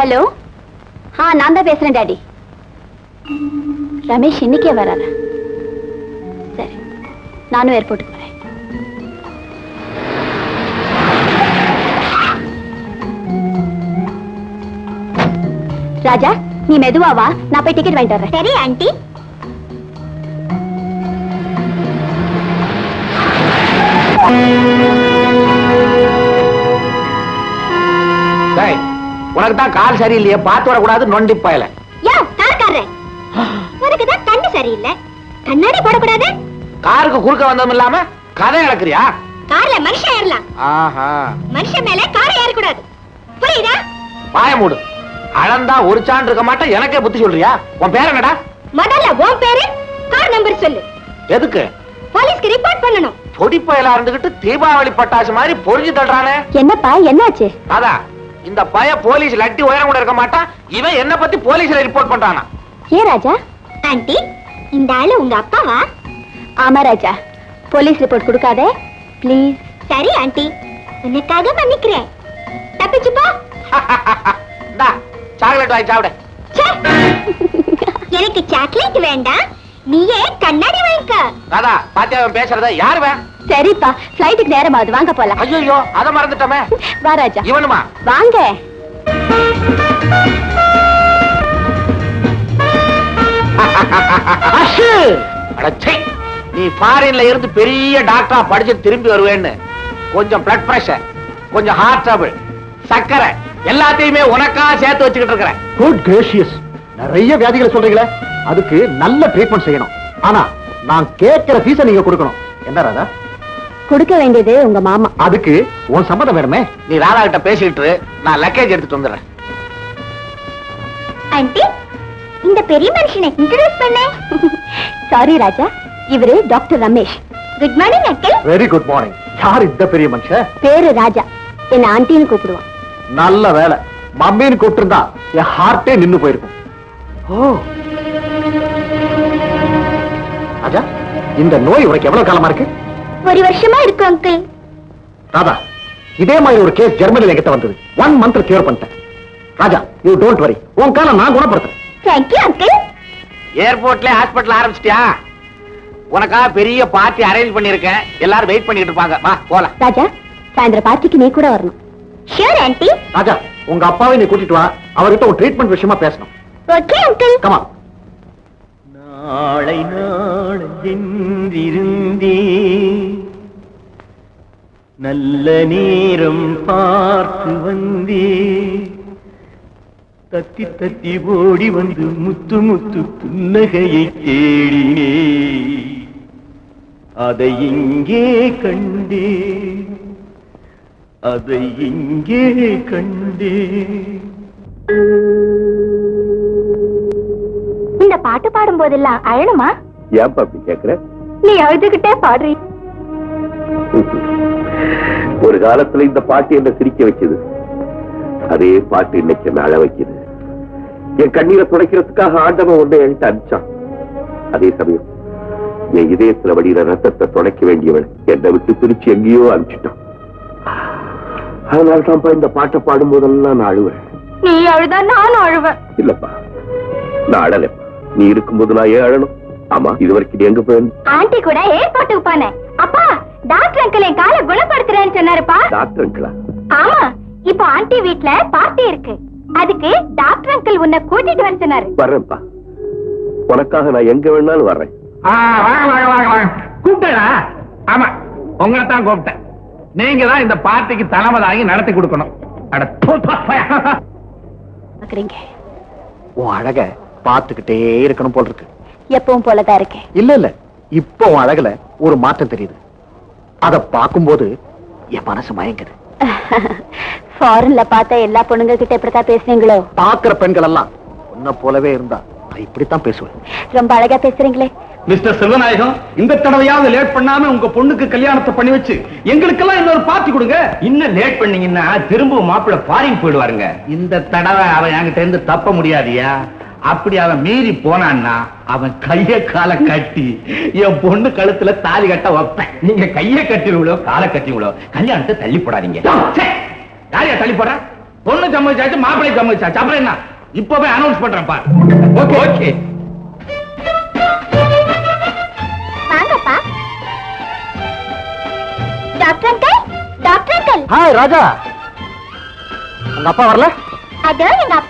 Hello ஆ நான் தான் பேசுறேன் டாடி ரமேஷ் இன்னைக்கே வராரா சரி நானும் ஏர்போர்ட்டுக்கு வரேன் ராஜா நீ மெதுவா வா நான் போய் டிக்கெட் வாங்கிட்டு வரேன் உனக்கு தான் கால் சரியில்லையே பார்த்து வரக்கூடாது நொண்டி பயல. யா கார்காரன் உனக்கு தான் கண்ணு சரியில்லை. கண்ணாடி போடக்கூடாது? காருக்கு குறுக்க வந்ததும் இல்லாம கதை இழக்கிறியா கார்ல மனுஷன் ஏறலாம். ஆஹா. மனுஷன் மேல காரை ஏறக்கூடாது. புரியுதா? பாய மூடு. அளந்தா ஒரு சான்று இருக்க மாட்டேன் எனக்கே புத்தி சொல்றியா? உன் பேர் என்னடா? முதல்ல உன் பேரு கார் நம்பர் சொல்லு. எதுக்கு? போலீஸ்க்கு ரிப்போர்ட் பண்ணணும். பொடி பயலா இருந்துகிட்டு தீபாவளி பட்டாசு மாதிரி பொறிஞ்சு தள்ளுறானே. என்னப்பா என்னாச்சு? அதான் இந்த பய போலீஸ் லட்டி உயரம் கூட இருக்க மாட்டான். இவன் என்ன பத்தி போலீஸ்ல ரிப்போர்ட் பண்றானா? ஏன் ராஜா? ஆண்டி இந்த ஆளு உங்க அப்பாவா? ஆமா ராஜா. போலீஸ் ரிப்போர்ட் கொடுக்காதே. ப்ளீஸ் சரி ஆண்டி. உனக்காக மன்னிக்கிறேன். தப்பிச்சு போ. இந்தா சாக்லேட் வாங்கி சாப்பிடு. எனக்கு சாக்லேட் வேண்டாம். நீயே கண்ணாடி வாங்கிக்க. ராதா பாத்தியா அவன் பேசுறத யாரு வே சரிப்பா ஃப்ளைட்டுக்கு நேரம் ஆகுது வாங்க போலாம். ஐயோ அத மறந்துட்டோமே. வா ராஜா. இவனுமா? வாங்க. அடச்சை நீ ஃபாரின்ல இருந்து பெரிய டாக்டரா படிச்சு திரும்பி வருவேன்னு. கொஞ்சம் பிளட் பிரஷர் கொஞ்சம் ஹார்ட் ட்ரபிள் சக்கரை எல்லாத்தையுமே உனக்கா சேர்த்து வச்சுக்கிட்டு இருக்கிறேன். குட் கிரேஷியஸ் நிறைய வியாதிகளை சொல்றீங்களே? அதுக்கு நல்ல ட்ரீட்மெண்ட் செய்யணும். ஆனா நான் கேட்கிற ஃபீஸ நீங்க கொடுக்கணும். என்ன ராதா கொடுக்க வேண்டியது உங்க மாமா. அதுக்கு உன் சம்மதம் வேணுமே? நீ ராதா கிட்ட பேசிக்கிட்டு இரு, நான் லக்கேஜ் எடுத்துட்டு வந்துடுறேன். ஆண்டி இந்த பெரிய மனுஷனை இன்ட்ரோடியூஸ் பண்ண. சாரி ராஜா இவரு doctor Ramesh. Good morning uncle very good morning யார் இந்த பெரிய மனுஷன் பேரு ராஜா. என்ன ஆண்டின்னு கூப்பிடுவான். நல்ல வேலை. மம்மின்னு கூப்பிட்டிருந்தா என் ஹார்ட்டே நின்னு போயிருக்கும். ஓ. ராஜா இந்த நோய் உனக்கு எவ்வளவு காலமா இருக்கு? ஒரு வருஷமா இருக்கு அங்கிள் ராதா இதே மாதிரி ஒரு கேஸ் ஜெர்மனில என்கிட்ட வந்தது. ஒன் மந்த்ல கியூர் பண்ணிட்டேன். ராஜா யூ டோன்ட் வரி உன் காலம் நான் குணப்படுத்துறேன். தேங்க்யூ அங்கிள் ஏர்போர்ட்ல ஹாஸ்பிடல் ஆரம்பிச்சிட்டியா? உனக்கா பெரிய பார்ட்டி அரேஞ்ச் பண்ணிருக்கேன் எல்லாரும் வெயிட் பண்ணிட்டு இருப்பாங்க. வா போலாம். ராஜா சாயந்தரம் பார்ட்டிக்கு நீ கூட வரணும். ஷூர் ஆண்டி ராஜா உங்க அப்பாவை நீ கூட்டிட்டு வா. அவர்கிட்ட ஒரு ட்ரீட்மெண்ட் விஷயமா பேசணும். ஓகே அங்கிள் கமா நாளை நாளை என்றிருந்தே நல்ல நேரம் பார்த்து வந்தே. தத்தி தத்தி ஓடி வந்து முத்து முத்து புன்னகையை தேடினே. அதை இங்கே கண்டே. அதை இங்கே கண்டே. இந்த பாட்டு பாடும் போதெல்லாம் அழணுமா? ஏன் பாப்பி கேக்குற? நீ அழுதுகிட்டே பாடுறீ. ஒரு காலத்துல இந்த பாட்டு என்ன சிரிக்க வைக்குது? அதே பாட்டு இன்னைக்கு என்ன அழ வைக்குது? என் கண்ணீரை துடைக்கிறதுக்காக ஆண்டவன் ஒன்றை என்கிட்ட அனுப்பிச்சான். அதே சமயம் என் இதயத்துல வடிகிற ரத்தத்தை துடைக்க வேண்டியவன் என்னை விட்டு பிரிச்சு எங்கேயோ அனுப்பிச்சிட்டான். அதனால தான்ப்பா இந்த பாட்டை பாடும் போதெல்லாம் நான் அழுவேன். நீ அழுதா நானும் அழுவேன். இல்லப்பா நான் அழலப்பா. நீ இருக்கும்போது நான் ஏன் அழணும்? ஆமா இது வரைக்கும் எங்க போயிருந்த? ஆண்டி கூட ஏர்போர்ட்டுக்கு போனேன். அப்பா டாக்டர் அங்கிள் என் காலை குணப்படுத்துறேன்னு சொன்னாருப்பா. டாக்டர் அங்கிளா? ஆமா இப்போ ஆண்டி வீட்ல பார்ட்டி இருக்கு. அதுக்கு டாக்டர் அங்கிள் உன்னை கூட்டிட்டு வர சொன்னாரு. வர்றேன்ப்பா. உனக்காக நான் எங்க வேணாலும் வர்றேன். கூப்பிட்டா ஆமா உங்களை தான் கூப்பிட்டேன். நீங்க தான் இந்த பார்ட்டிக்கு தலைமை தாங்கி நடத்தி கொடுக்கணும். அட அழக பார்த்துக்கிட்டே இருக்கணும் போல் இருக்கு. எப்பவும் போலதான் இருக்கேன் இல்ல இல்ல. இப்போ அழகுல ஒரு மாற்றம் தெரியுது. அத பார்க்கும்போது என் மனசு மயங்குது. ஃபாரின்ல பார்த்த எல்லா பொண்ணுங்க கிட்ட இப்படித்தான் பேசுறீங்களோ பாக்குற பெண்கள் எல்லாம் உன்னை போலவே இருந்தா நான் இப்படித்தான் பேசுவேன். ரொம்ப அழகா பேசுறீங்களே. மிஸ்டர் செல்வநாயகம் இந்த தடவையாவது லேட் பண்ணாம உங்க பொண்ணுக்கு கல்யாணத்தை பண்ணி வச்சு எங்களுக்கெல்லாம் இன்னொரு பார்ட்டி கொடுங்க. இன்னும் லேட் பண்ணீங்கன்னா திரும்ப மாப்பிள்ள ஃபாரின் போயிடுவாருங்க. இந்த தடவை அவன் என்கிட்ட இருந்து தப்ப முடியாதியா? அப்படி அவன் மீறி போனான்னா அவன் கைய காலை கட்டி என் பொண்ணு கழுத்துல தாலி கட்ட வைப்பேன். நீங்க கைய கட்டிடுங்களோ காலை கட்டிங்களோ கல்யாணத்தை தள்ளி போடாதீங்க. யாரையா தள்ளி போட பொண்ணு சம்மதிச்சாச்சு மாப்பிள்ளை சம்மதிச்சாச்சு. அப்புறம் என்ன? இப்பவே அனௌன்ஸ் பண்றேன் பார். ஓகே. ஓகே. டாக்டர் ராஜா. உங்க அப்பா வரல? அது எங்க அப்பா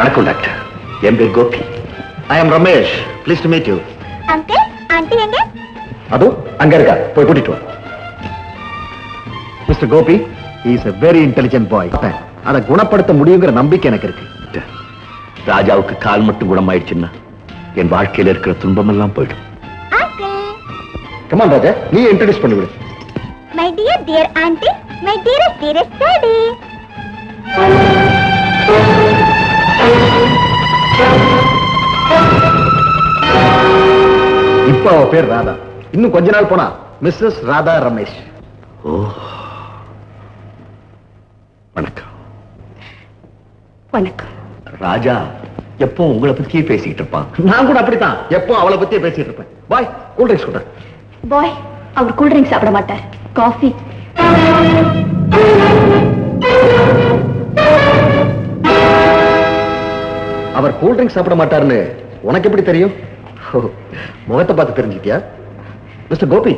வணக்கம் டாக்டர். என் பேர் Gopi. I am Ramesh. Please to meet you uncle aunty எங்க? அது அங்க இருக்கா. போய் கூட்டிட்டு வா. Mister Gopi is a very intelligent boy அதை குணப்படுத்த முடியுங்கிற நம்பிக்கை எனக்கு இருக்கு. ராஜாவுக்கு கால் மட்டும் குணமாயிடுச்சுன்னா என் வாழ்க்கையில இருக்கிற துன்பமெல்லாம் போயிடும். அங்கிள். கமான் ராஜா நீ இன்ட்ரடியூஸ் பண்ணி விடு my dear dear aunty my dearest dearest daddy இப்போ அவ பேர் ராதா. இன்னும் கொஞ்ச நாள் போனா மிஸ்ஸஸ் ராதா ரமேஷ். ஓ. வணக்கம். வணக்கம். ராஜா எப்போ உங்களை பத்தியே பேசிக்கிட்டு இருப்பான்? நான் கூட அப்படித்தான். எப்போ அவளை பத்தியே பேசிட்டு இருப்பேன். பாய் கூல் ட்ரிங்க்ஸ் சொல்றேன் பாய் அவர் கூல் ட்ரிங்க் சாப்பிட மாட்டார். காஃபி. அவர் கூல் ட்ரிங்க்ஸ் சாப்பிட மாட்டாருன்னு உனக்கு எப்படி தெரியும்? முகத்தை பார்த்து தெரிஞ்சுக்கிட்டியா? மிஸ்டர் கோபி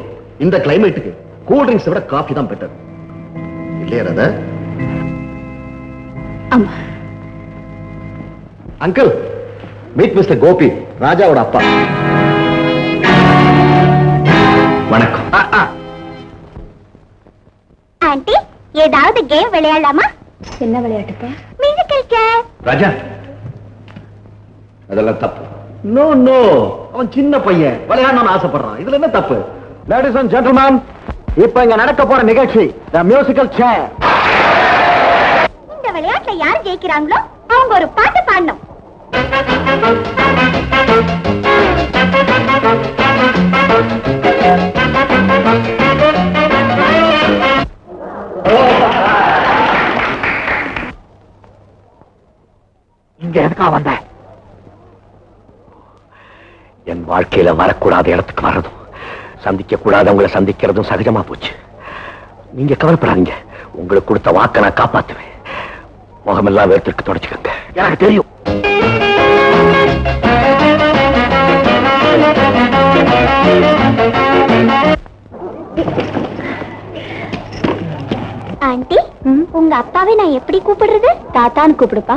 இந்த கிளைமேட்டுக்கு கூல் ட்ரிங்க்ஸ் விட காஃபி தான் பெட்டர் இல்லையா Radha? Uncle meet mister Gopi ராஜாவோட அப்பா. வணக்கம். ஆண்டி ஏதாவது கேம் விளையாடலாமா? என்ன விளையாட்டுப்பா? மியூசிக்கல் ராஜா அதெல்லாம் தப்பு. நோ நோ அவன் சின்ன பையன். விளையாடணும்னு ஆசைப்படுறான். இதுல என்ன தப்பு? லேடிஸ் அண்ட் ஜென்டில்மேன் இப்ப இங்க நடக்க போற நிகழ்ச்சி த மியூசிக்கல் சேர் இந்த விளையாட்டுல யார் ஜெயிக்கிறாங்களோ அவங்க ஒரு பாட்டு பாடணும். இங்க எதுக்கா வந்த? என் வாழ்க்கையில வரக்கூடாத இடத்துக்கு வர்றதும் சந்திக்க கூடாதவங்களை சந்திக்கிறதும் சகஜமா போச்சு. நீங்க கவலைப்படாதீங்க. உங்களுக்கு கொடுத்த வாக்க நான் காப்பாத்துவேன். முகமெல்லாம் வேர்த்திற்கு தொடச்சுக்கங்க. எனக்கு தெரியும். ஆண்டி உங்க அப்பாவை நான் எப்படி கூப்பிடுறது? தாத்தான்னு கூப்பிடுப்பா.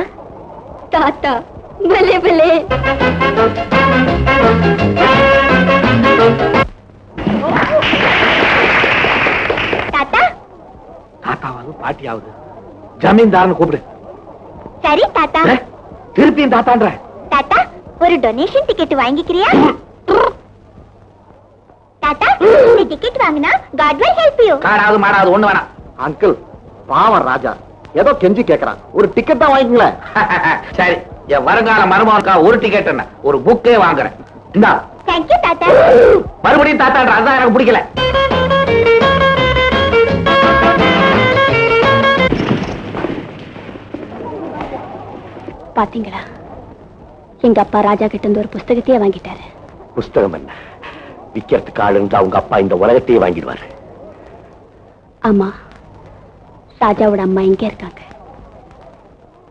தாத்தா பலே பலே தாத்தா? தாத்தாவது பாட்டியாவது. ஜமீன்தாரன்னு கூப்பிடு. சரி தாத்தா. ஏ, திருப்பியும் தாத்தான்ற. தாத்தா ஒரு டொனேஷன் டிக்கெட் வாங்கிக்கிறியா? தாத்தா இந்த டிக்கெட் வாங்கினா காட் வில் ஹெல்ப் யூ காடாவது மாடாவது ஒண்ணு வேணாம். அங்கிள் பாவம் ராஜா. ஏதோ கெஞ்சி கேக்குறான். ஒரு டிக்கெட் தான் வாங்கிங்களேன் சரி. என் வருங்கால மருமகனுக்கா ஒரு டிக்கெட் என்ன? ஒரு புக்கே வாங்குறேன். இந்தா. தாத்தா. மறுபடியும் தாத்தான்ற அதான் எனக்கு பிடிக்கல. பாத்தீங்களா? எங்க அப்பா ராஜா கிட்ட இருந்து ஒரு புஸ்தகத்தையே வாங்கிட்டாரு. புஸ்தகம் என்ன? விக்கிறதுக்கு ஆள் இருந்தா உங்க அப்பா இந்த உலகத்தையே வாங்கிடுவாரு. ஆமா. ராஜாவோட அம்மா இங்க இருக்காங்க.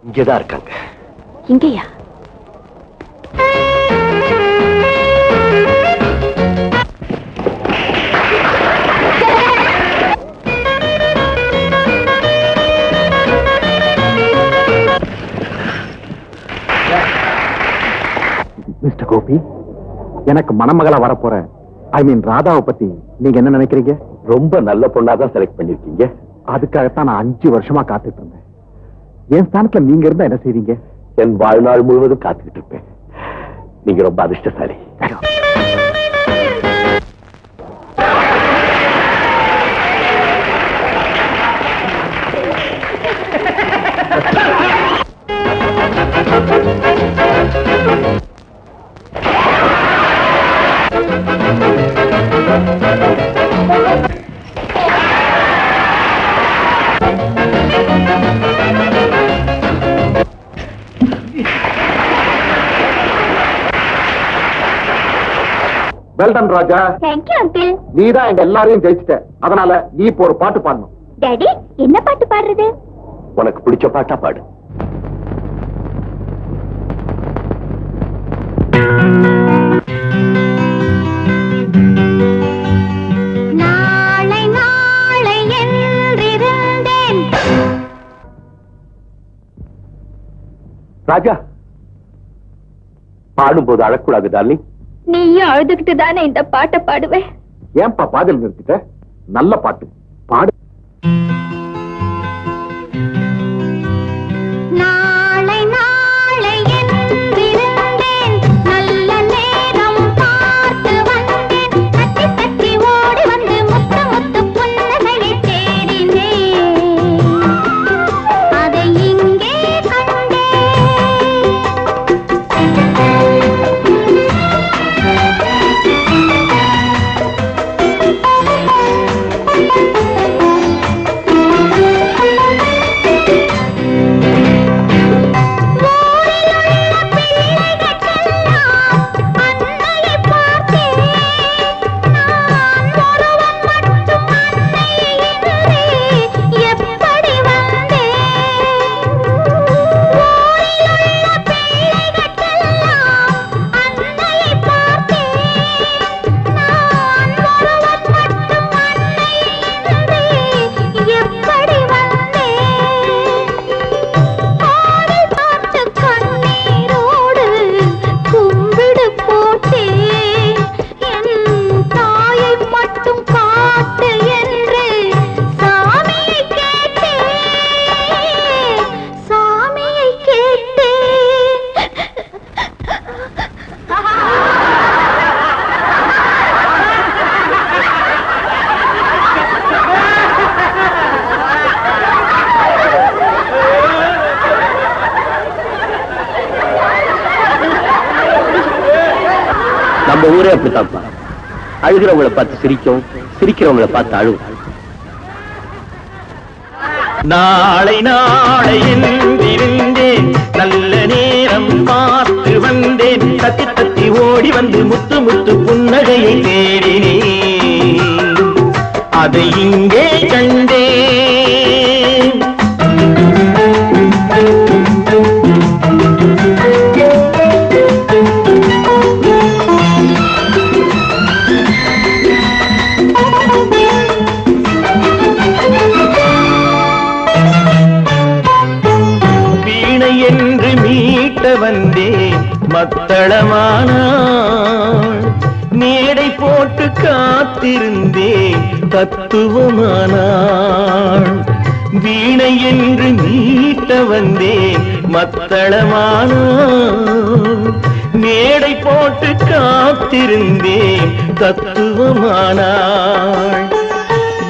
இங்கதான் இருக்காங்க. இங்கயா? மிஸ்டர் கோபி எனக்கு மணமகளா வரப்போற ஐ மீன் ராதாவை பத்தி நீங்க என்ன நினைக்கிறீங்க? ரொம்ப நல்ல பொண்ணாதான் செலக்ட் பண்ணிருக்கீங்க அதுக்காகத்தான் நான் அஞ்சு வருஷமா காத்துட்டு இருந்தேன். என் ஸ்தானத்துல நீங்க இருந்தா என்ன செய்வீங்க என் வாழ்நாள் முழுவதும் காத்துக்கிட்டு இருப்பேன் நீங்க ரொம்ப அதிர்ஷ்டசாலி வெல்டன் ராஜா தேங்க்யூ அங்கிள் நீ தான் எங்க எல்லாரையும் ஜெயிச்சிட்ட. அதனால நீ இப்போ ஒரு பாட்டு பாடணும். டாடி என்ன பாட்டு பாடுறது? உனக்கு பிடிச்ச பாட்டா பாடு. ராஜா பாடும்போது அழக்கூடாது டார்லிங். நீயும் அழுதுகிட்டு தானே இந்த பாட்டை பாடுவேன் ஏன்பா பாதல் நிறுத்திட்ட? நல்ல பாட்டு. பாடு. நம்ம ஊரே அப்படித்தான்ப்பா. அழுகிறவங்கள பார்த்து சிரிக்கும் சிரிக்கிறவங்கள பார்த்து அழுவும். நாளை நாளை என்றிருந்தேன் நல்ல நேரம் பார்த்து வந்தேன். தத்தி தத்தி ஓடி வந்து முத்து முத்து புன்னகையை தேடினேன். அதை இங்கே கண்டேன். தத்துவமானாள் வீணை என்று நீட்ட வந்தேன் மத்தளமான மேடை போட்டு காத்திருந்தேன் தத்துவமானாள்.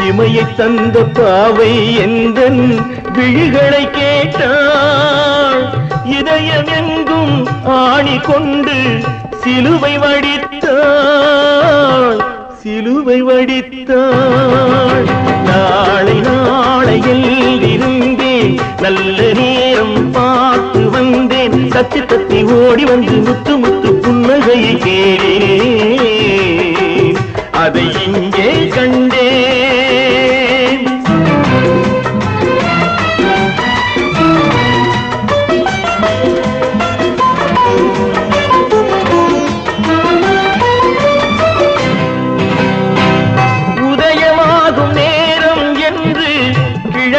இமையை தந்த பாவை எந்தன் விழிகளை கேட்டாள். இதயம் எங்கும் ஆணி கொண்டு சிலுவை வடித்தாள். சிலுவை வடித்தாள். நாளை நாளையில் இருந்தேன். நல்ல நேரம் பார்த்து வந்தேன். தத்தி தத்தி ஓடி வந்து முத்து முத்து புன்னகையை கேட்டேன். அதை இங்கே கண்டேன்.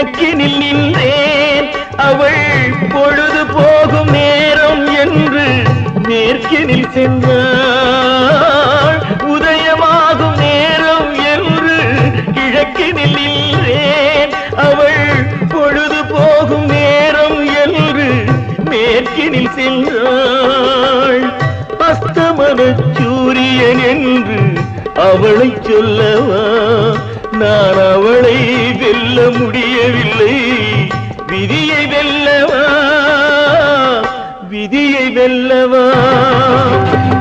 கிழக்கினில் நின்றேன். அவள் பொழுது போகும் நேரம் என்று மேற்கினில் சென்றாள். உதயமாகும் நேரம் என்று கிழக்கினில் நின்றேன். அவள் பொழுது போகும் நேரம் என்று மேற்கினில் சென்றாள். அஸ்தமன சூரியன் என்று அவளை சொல்லவா? நான் அவளை வெல்ல முடியவில்லை. விதியை வெல்லவா? விதியை வெல்லவா?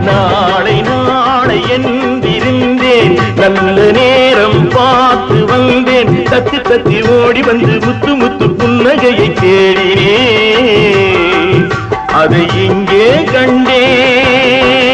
நாளை நாளை என்றிருந்தேன். நல்ல நேரம் பார்த்து வந்தேன். தத்தி தத்தி ஓடி வந்து முத்து முத்து புன்னகையை தேடினேன். அதை இங்கே கண்டேன்.